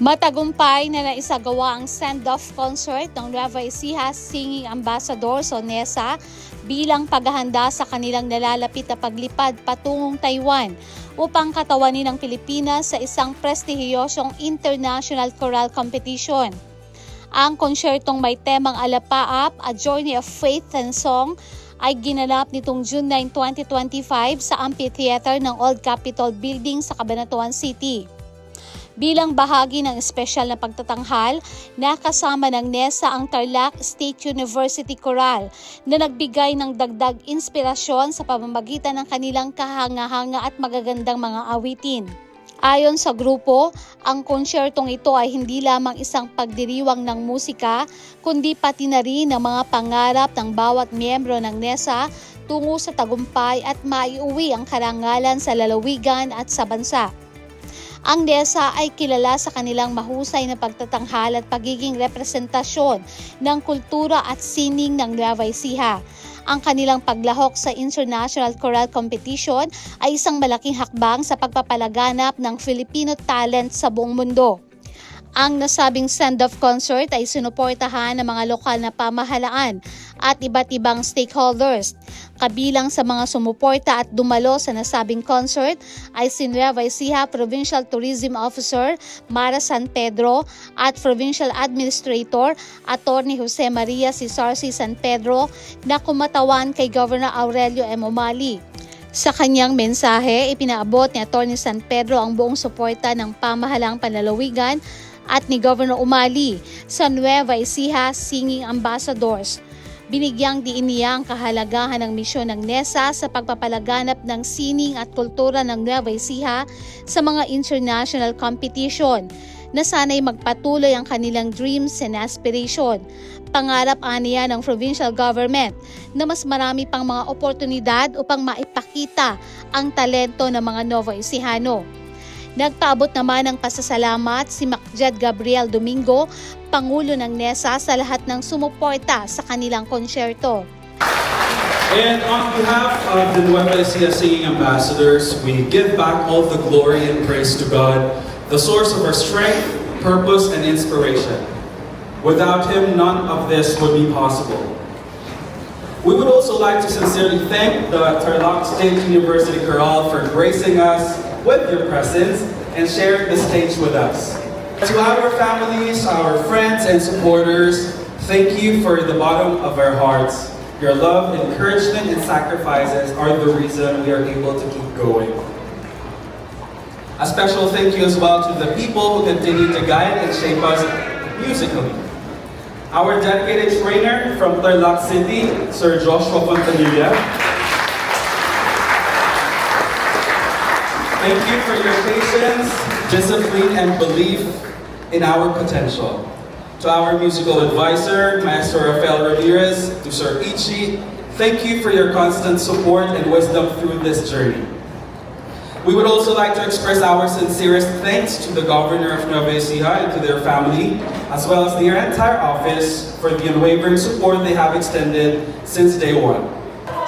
Matagumpay na naisagawa ang send-off concert ng Nueva Ecija Singing Ambassador o NESA bilang paghahanda sa kanilang nalalapit na paglipad patungong Taiwan upang katawanin ng Pilipinas sa isang prestihiyosong international choral competition. Ang konsyertong may temang Alapaap, A Journey of Faith and Song ay ginanap nitong June 9, 2025 sa amphitheater ng Old Capitol Building sa Cabanatuan City. Bilang bahagi ng espesyal na pagtatanghal, nakasama ng NESA ang Tarlac State University Choral na nagbigay ng dagdag inspirasyon sa pamamagitan ng kanilang kahanga-hanga at magagandang mga awitin. Ayon sa grupo, ang konsyertong ito ay hindi lamang isang pagdiriwang ng musika, kundi pati na rin ang mga pangarap ng bawat miyembro ng NESA tungo sa tagumpay at maiuwi ang karangalan sa lalawigan at sa bansa. Ang NESA ay kilala sa kanilang mahusay na pagtatanghal at pagiging representasyon ng kultura at sining ng Nueva Ecija. Ang kanilang paglahok sa International Choral Competition ay isang malaking hakbang sa pagpapalaganap ng Filipino talent sa buong mundo. Ang nasabing send-off concert ay sinuportahan ng mga lokal na pamahalaan at iba't ibang stakeholders. Kabilang sa mga sumuporta at dumalo sa nasabing concert ay si Nueva Ecija Provincial Tourism Officer Mara San Pedro at Provincial Administrator Attorney Jose Maria Cisarci San Pedro na kumatawan kay Governor Aurelio M. Umali. Sa kanyang mensahe, ipinaabot ni Atty. San Pedro ang buong suporta ng pamahalang panlalawigan at ni Governor Umali sa Nueva Ecija Singing Ambassadors. Binigyang diin niya ang kahalagahan ng misyon ng NESA sa pagpapalaganap ng sining at kultura ng Nueva Ecija sa mga international competition na sana'y magpatuloy ang kanilang dreams and aspiration. Pangarap aniya ng provincial government na mas marami pang mga oportunidad upang maipakita ang talento ng mga Novo Ecijano. Nagpaabot naman ng pasasalamat si Macjed Gabriel Domingo, Pangulo ng NESA sa lahat ng sumuporta sa kanilang konsyerto. And on behalf of the Nueva Ecija Singing Ambassadors, we give back all the glory and praise to God, the source of our strength, purpose, and inspiration. Without Him, none of this would be possible. We would also like to sincerely thank the Tarlac State University Chorale for gracing us with your presence and sharing the stage with us. To our families, our friends, and supporters, thank you for the bottom of our hearts. Your love, encouragement, and sacrifices are the reason we are able to keep going. A special thank you as well to the people who continue to guide and shape us musically. Our dedicated trainer from Tarlac City, Sir Joshua Fontanilla. Thank you for your patience, discipline, and belief in our potential. To our musical advisor, Master Rafael Ramirez, to Sir Ichi, thank you for your constant support and wisdom through this journey. We would also like to express our sincerest thanks to the Governor of Nueva Ecija and to their family, as well as their entire office for the unwavering support they have extended since day one.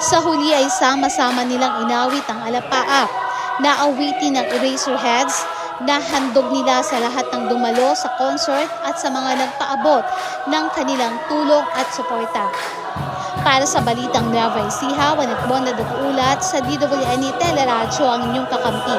Sa huli ay sama-sama nilang inawit ang alapaap na awitin ng Eraserheads na handog nila sa lahat ng dumalo sa concert at sa mga nagpaabot ng kanilang tulong at suporta. Para sa Balitang Nueva Ecija, Wanat Bonda Ulat sa DWNE Teleradyo ang inyong kakampi.